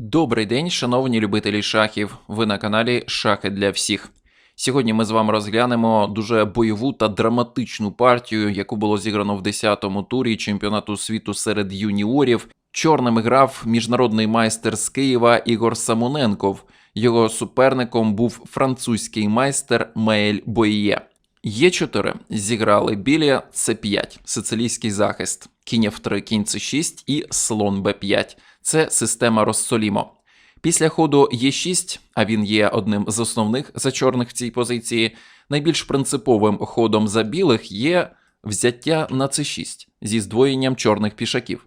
Добрий день, шановні любителі шахів. Ви на каналі Шахи для всіх. Сьогодні ми з вами розглянемо дуже бойову та драматичну партію, яку було зіграно в 10-му турі чемпіонату світу серед юніорів. Чорним грав міжнародний майстер з Києва Ігор Самоненков. Його суперником був французький майстер Меель Боє. Є4 зіграли білі С5, сицилійський захист, кінь F3, кінь С6 і слон Б5. Це система Россолімо. Після ходу Е6, а він є одним з основних за чорних в цій позиції, найбільш принциповим ходом за білих є взяття на С6 зі здвоєнням чорних пішаків.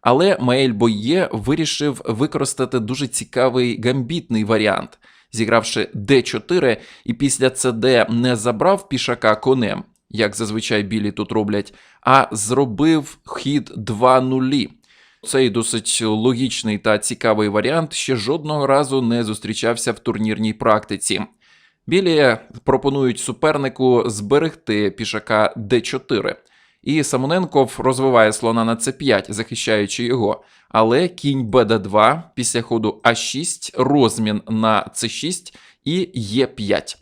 Але Маель Бойє вирішив використати дуже цікавий гамбітний варіант, зігравши d4 і після cd не забрав пішака конем, як зазвичай білі тут роблять, а зробив хід 2 нулі. Цей досить логічний та цікавий варіант ще жодного разу не зустрічався в турнірній практиці. Білі пропонують супернику зберегти пішака d4. І Самоненков розвиває слона на c5, захищаючи його. Але кінь bd2 після ходу а6, розмін на c6 і е5.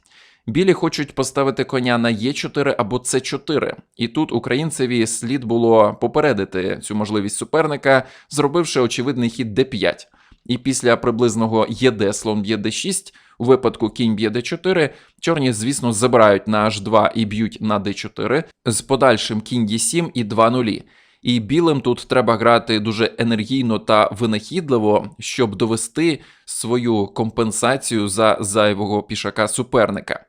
Білі хочуть поставити коня на Е4 або С4. І тут українцеві слід було попередити цю можливість суперника, зробивши очевидний хід d5. І після приблизного ЄД слон б'є d6, у випадку кінь б'є d4, чорні, звісно, забирають на h2 і б'ють на d4, з подальшим кінь d7 і 2 нулі. І білим тут треба грати дуже енергійно та винахідливо, щоб довести свою компенсацію за зайвого пішака суперника.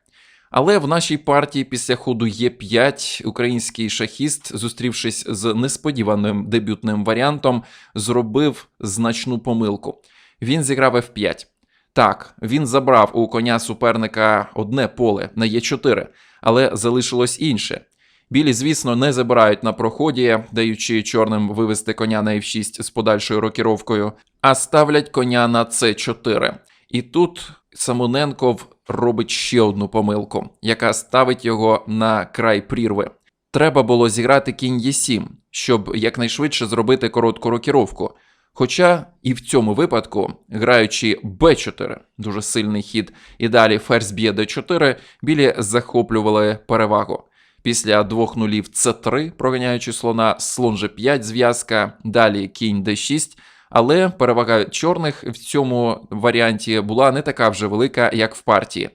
Але в нашій партії після ходу Е5 український шахіст, зустрівшись з несподіваним дебютним варіантом, зробив значну помилку. Він зіграв F5. Так, він забрав у коня суперника одне поле на Е4, але залишилось інше. Білі, звісно, не забирають на проході, даючи чорним вивести коня на F6 з подальшою рокіровкою, а ставлять коня на С4. І тут Самоненков робить ще одну помилку, яка ставить його на край прірви. Треба було зіграти кінь Е7, щоб якнайшвидше зробити коротку рокіровку. Хоча і в цьому випадку, граючи Б4, дуже сильний хід, і далі ферзь б'є Д4, білі захоплювали перевагу. Після двох нулів С3, проганяючи слона, слон Ж5 зв'язка, далі кінь Д6, але перевага чорних в цьому варіанті була не така вже велика, як в партії.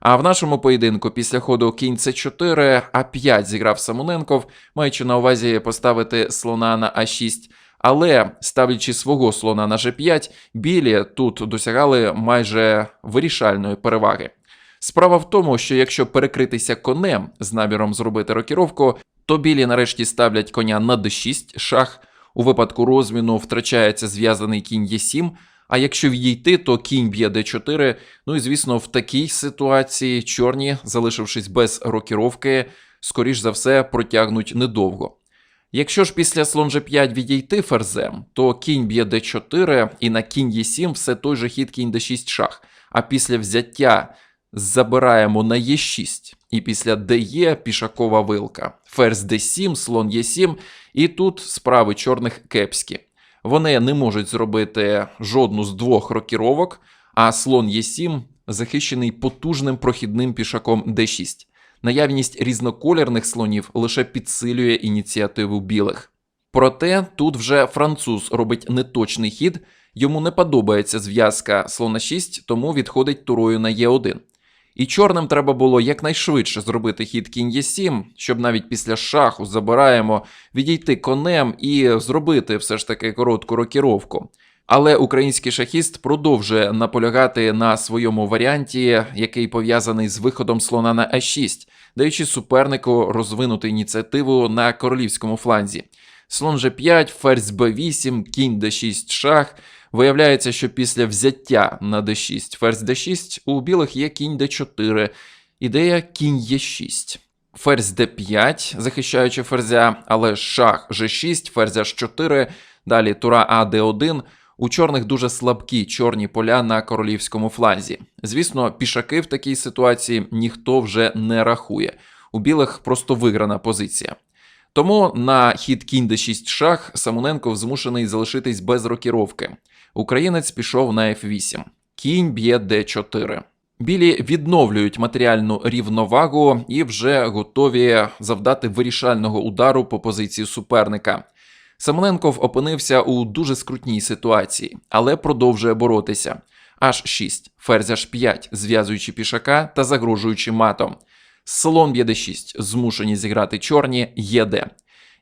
А в нашому поєдинку після ходу кінь С4, А5 зіграв Самоненков, маючи на увазі поставити слона на А6. Але ставлячи свого слона на G5, білі тут досягали майже вирішальної переваги. Справа в тому, що якщо перекритися конем з наміром зробити рокіровку, то білі нарешті ставлять коня на d6 шах. У випадку розміну втрачається зв'язаний кінь Е7, а якщо відійти, то кінь б'є d4. Ну і звісно, в такій ситуації чорні, залишившись без рокіровки, скоріш за все протягнуть недовго. Якщо ж після слон G5 відійти ферзем, то кінь б'є d4 і на кінь Е7 все той же хід кінь d6 шах. А після взяття забираємо на Е6, і після ДЕ пішакова вилка. Ферзь d7, слон Е7, і тут справи чорних кепські. Вони не можуть зробити жодну з двох рокіровок, а слон Е7 захищений потужним прохідним пішаком d6. Наявність різноколірних слонів лише підсилює ініціативу білих. Проте тут вже француз робить неточний хід, йому не подобається зв'язка слона 6, тому відходить турою на Е1. І чорним треба було якнайшвидше зробити хід кінь Е7, щоб навіть після шаху забираємо відійти конем і зробити все ж таки коротку рокіровку. Але український шахіст продовжує наполягати на своєму варіанті, який пов'язаний з виходом слона на А6, даючи супернику розвинути ініціативу на королівському фланзі. Слон G5, ферзь b8, кінь d6 шах. Виявляється, що після взяття на d6, ферзь d6 у білих є кінь d4, ідея кінь e6. Ферзь d5, захищаючи ферзя, але шах g6, ферзь h4, далі тура А d1. У чорних дуже слабкі чорні поля на королівському фланзі. Звісно, пішаки в такій ситуації ніхто вже не рахує. У білих просто виграна позиція. Тому на хід кінь d6 шах Самоненков змушений залишитись без рокіровки. Українець пішов на F8. Кінь б'є D4. Білі відновлюють матеріальну рівновагу і вже готові завдати вирішального удару по позиції суперника. Самоненков опинився у дуже скрутній ситуації, але продовжує боротися. Аж 6, ферзь аж 5, зв'язуючи пішака та загрожуючи матом. Слон б'є d6, змушені зіграти чорні, єд.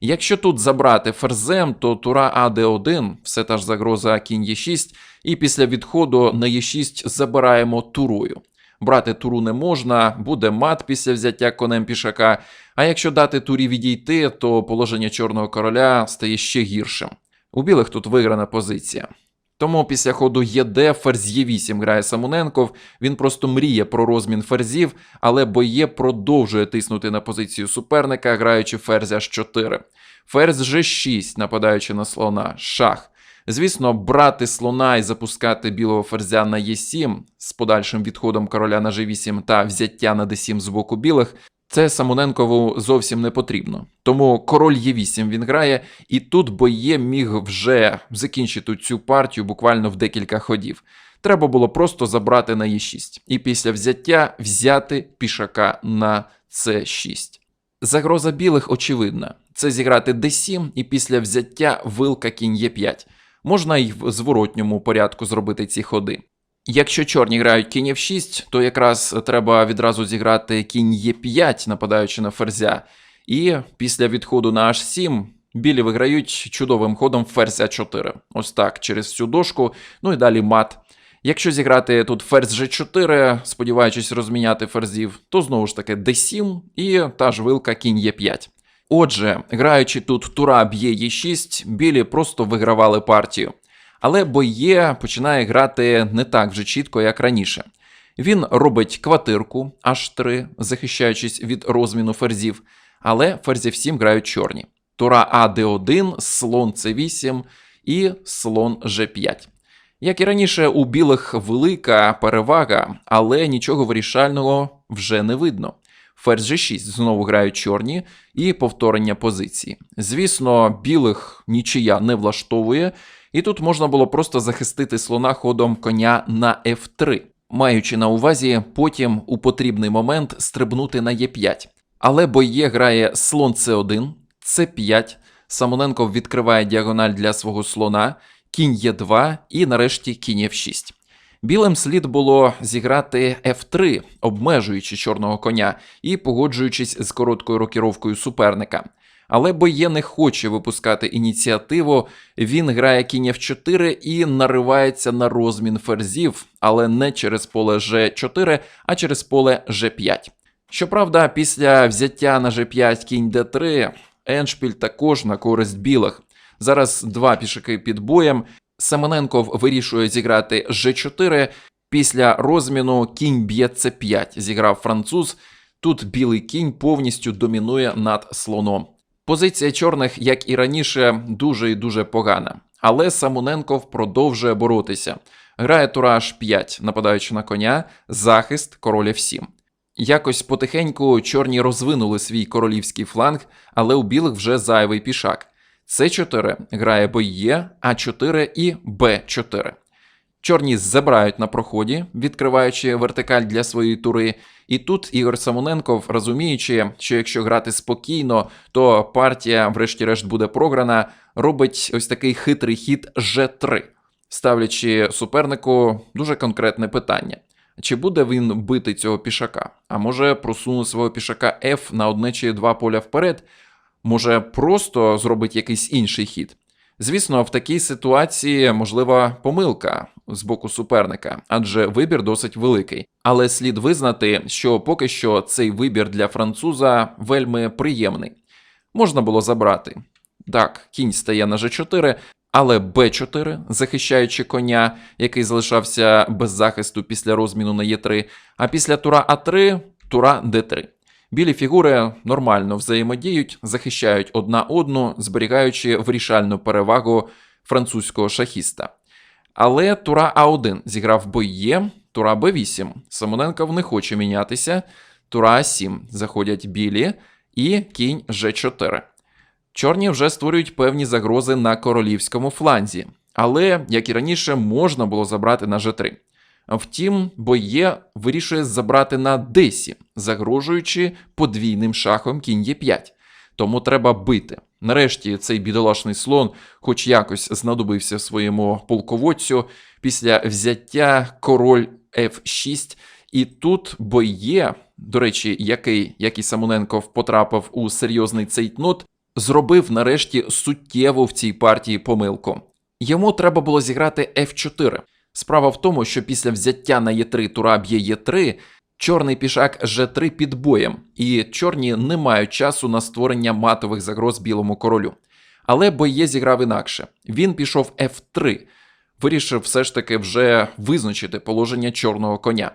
Якщо тут забрати ферзем, то тура АД1, все та ж загроза кінь Е6, і після відходу на Е6 забираємо турою. Брати туру не можна, буде мат після взяття конем пішака. А якщо дати турі відійти, то положення чорного короля стає ще гіршим. У білих тут виграна позиція. Тому після ходу ЄД ферзь Е8 грає Самоненков. Він просто мріє про розмін ферзів, але боє продовжує тиснути на позицію суперника, граючи ферзь H4. Ферзь G6, нападаючи на слона, шах. Звісно, брати слона і запускати білого ферзя на Е7 з подальшим відходом короля на G8 та взяття на D7 з боку білих. Це Самоненкову зовсім не потрібно. Тому король Е8 він грає, і тут боє міг вже закінчити цю партію буквально в декілька ходів. Треба було просто забрати на Е6, і після взяття взяти пішака на С6. Загроза білих очевидна: це зіграти d7 і після взяття вилка кінь Е5. Можна й в зворотньому порядку зробити ці ходи. Якщо чорні грають кінь F6, то якраз треба відразу зіграти кінь Е5, нападаючи на ферзя. І після відходу на H7 білі виграють чудовим ходом ферзь А4. Ось так, через всю дошку, ну і далі мат. Якщо зіграти тут ферзь G4, сподіваючись розміняти ферзів, то знову ж таки d7 і та ж вилка кінь Е5. Отже, граючи тут тура б'є Е6, білі просто вигравали партію. Але боє починає грати не так вже чітко, як раніше. Він робить квартирку H3, захищаючись від розміну ферзів, але ферзів 7 грають чорні. Тура АД1, слон С8 і слон Ж5. Як і раніше, у білих велика перевага, але нічого вирішального вже не видно. Ферзь G6 знову грають чорні і повторення позиції. Звісно, білих нічия не влаштовує, і тут можна було просто захистити слона ходом коня на F3, маючи на увазі потім у потрібний момент стрибнути на Е5. Але боє грає слон С1, С5. Самоненко відкриває діагональ для свого слона, кінь Е2 і нарешті кінь F6. Білим слід було зіграти F3, обмежуючи чорного коня і погоджуючись з короткою рокіровкою суперника. Але боє не хоче випускати ініціативу. Він грає кінь F4 і наривається на розмін ферзів, але не через поле G4, а через поле G5. Щоправда, після взяття на G5 кінь D3 Еншпіль також на користь білих. Зараз два пішаки під боєм. Семененков вирішує зіграти G4. Після розміну кінь б'є C5, зіграв француз. Тут білий кінь повністю домінує над слоном. Позиція чорних, як і раніше, дуже і дуже погана. Але Самоненков продовжує боротися. Грає тура H5, нападаючи на коня, захист король F7. Якось потихеньку чорні розвинули свій королівський фланг, але у білих вже зайвий пішак. С4 грає боє, А4 і Б4. Чорні забирають на проході, відкриваючи вертикаль для своєї тури. І тут Ігор Самоненков, розуміючи, що якщо грати спокійно, то партія, врешті-решт, буде програна, робить ось такий хитрий хід Ж3, ставлячи супернику дуже конкретне питання. Чи буде він бити цього пішака? А може просуне свого пішака F на одне чи два поля вперед? Може просто зробить якийсь інший хід? Звісно, в такій ситуації можлива помилка з боку суперника, адже вибір досить великий. Але слід визнати, що поки що цей вибір для француза вельми приємний. Можна було забрати. Так, кінь стає на G4, але Б4, захищаючи коня, який залишався без захисту після розміну на Е3, а після тура А3 тура Д3. Білі фігури нормально взаємодіють, захищають одна одну, зберігаючи вирішальну перевагу французького шахіста. Але тура А1 зіграв боє, тура Б8. Самоненков не хоче мінятися. Тура А7 заходять білі і кінь Ж4. Чорні вже створюють певні загрози на королівському фланзі. Але, як і раніше, можна було забрати на G3. Втім, Боє вирішує забрати на Десі, загрожуючи подвійним шахом кінь Е5. Тому треба бити. Нарешті цей бідолашний слон, хоч якось знадобився своєму полководцю після взяття король F6. І тут Боє, до речі, який, як і Самоненков потрапив у серйозний цейтнот, зробив нарешті суттєву в цій партії помилку. Йому треба було зіграти F4. Справа в тому, що після взяття на Е3 тура б'є Е3, чорний пішак Ж3 під боєм, і чорні не мають часу на створення матових загроз білому королю. Але Боє зіграв інакше. Він пішов F3, вирішив все ж таки вже визначити положення чорного коня.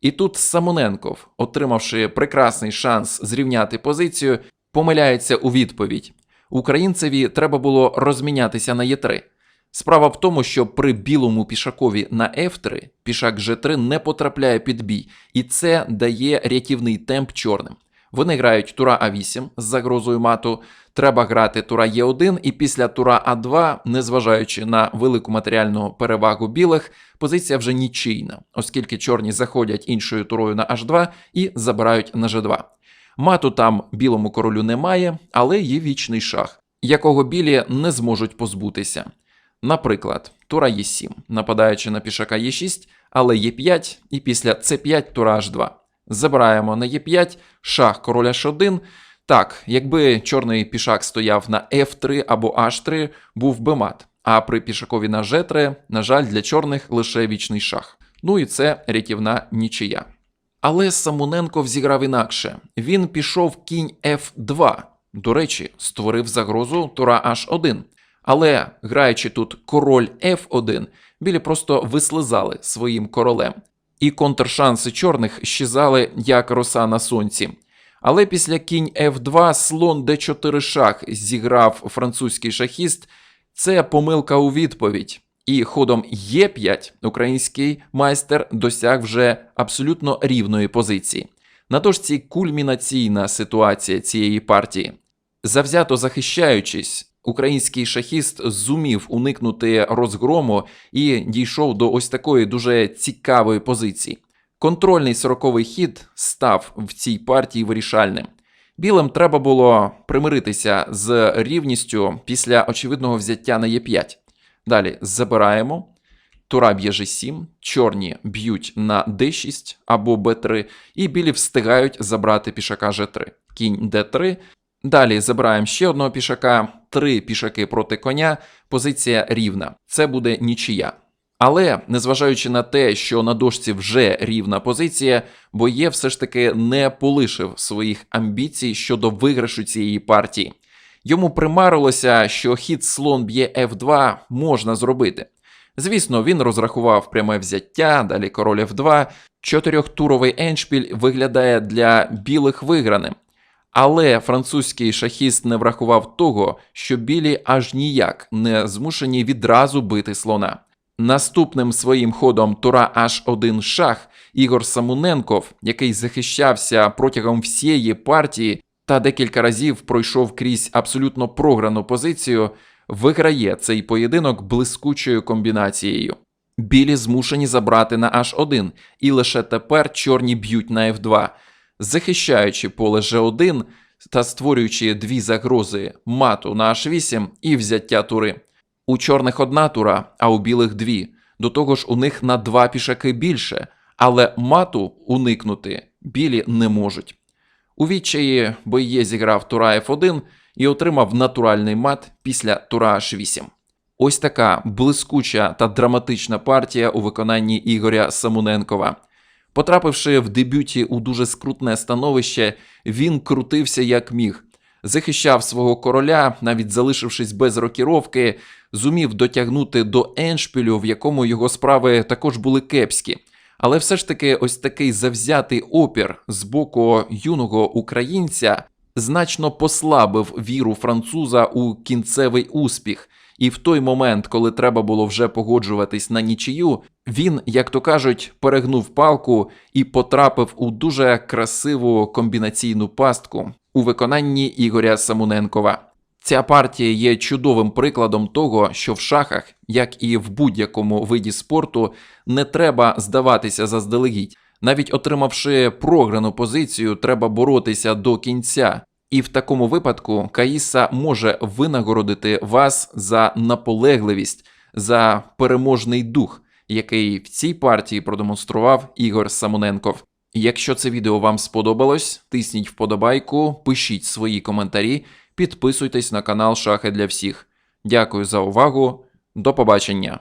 І тут Самоненков, отримавши прекрасний шанс зрівняти позицію, помиляється у відповідь. Українцеві треба було розмінятися на Е3. Справа в тому, що при білому пішакові на F3 пішак G3 не потрапляє під бій, і це дає рятівний темп чорним. Вони грають тура А8 з загрозою мату. Треба грати тура Е1, і після тура А2, незважаючи на велику матеріальну перевагу білих, позиція вже нічийна, оскільки чорні заходять іншою турою на H2 і забирають на G2. Мату там білому королю немає, але є вічний шах, якого білі не зможуть позбутися. Наприклад, тура Е7, нападаючи на пішака Е6, але Е5 і після С5 тура H2. Забираємо на Е5, шах король H1. Так, якби чорний пішак стояв на F3 або H3, був би мат. А при пішакові на G3, на жаль, для чорних лише вічний шах. Ну і це рятівна нічия. Але Самоненков зіграв інакше. Він пішов кінь F2. До речі, створив загрозу тура H1. Але граючи тут король F1, білі просто вислизали своїм королем. І контршанси чорних щезали як роса на сонці. Але після кінь F2 слон D4 шах зіграв французький шахіст. Це помилка у відповідь. І ходом Е5 український майстер досяг вже абсолютно рівної позиції. На кульмінаційна ситуація цієї партії. Завзято захищаючись, український шахіст зумів уникнути розгрому і дійшов до ось такої дуже цікавої позиції. Контрольний сороковий хід став в цій партії вирішальним. Білим треба було примиритися з рівністю після очевидного взяття на Е5. Далі забираємо. Тура б'є G7, чорні б'ють на D6 або B3, і білі встигають забрати пішака G3. Кінь D3. Далі забираємо ще одного пішака, три пішаки проти коня, позиція рівна. Це буде нічия. Але, незважаючи на те, що на дошці вже рівна позиція, Боє все ж таки не полишив своїх амбіцій щодо виграшу цієї партії. Йому примарилося, що хід слон б'є F2 можна зробити. Звісно, він розрахував пряме взяття, далі король F2. Чотирьохтуровий еншпіль виглядає для білих виграним. Але французький шахіст не врахував того, що білі аж ніяк не змушені відразу бити слона. Наступним своїм ходом тура H1 шах Ігор Самуненков, який захищався протягом всієї партії та декілька разів пройшов крізь абсолютно програну позицію, виграє цей поєдинок блискучою комбінацією. Білі змушені забрати на H1, і лише тепер чорні б'ють на F2, захищаючи поле G1 та створюючи дві загрози мату на H8 і взяття тури. У чорних одна тура, а у білих дві. До того ж, у них на два пішаки більше, але мату уникнути білі не можуть. У відчаї Бойє зіграв тура F1 і отримав натуральний мат після тура H8. Ось така блискуча та драматична партія у виконанні Ігоря Самуненкова. Потрапивши в дебюті у дуже скрутне становище, він крутився як міг, захищав свого короля, навіть залишившись без рокіровки, зумів дотягнути до еншпілю, в якому його справи також були кепські. Але все ж таки, ось такий завзятий опір з боку юного українця значно послабив віру француза у кінцевий успіх. І в той момент, коли треба було вже погоджуватись на нічию, він, як то кажуть, перегнув палку і потрапив у дуже красиву комбінаційну пастку у виконанні Ігоря Самуненкова. Ця партія є чудовим прикладом того, що в шахах, як і в будь-якому виді спорту, не треба здаватися заздалегідь. Навіть отримавши програну позицію, треба боротися до кінця. І в такому випадку Каїса може винагородити вас за наполегливість, за переможний дух, який в цій партії продемонстрував Ігор Самоненков. Якщо це відео вам сподобалось, тисніть вподобайку, пишіть свої коментарі, підписуйтесь на канал Шахи для всіх. Дякую за увагу. До побачення!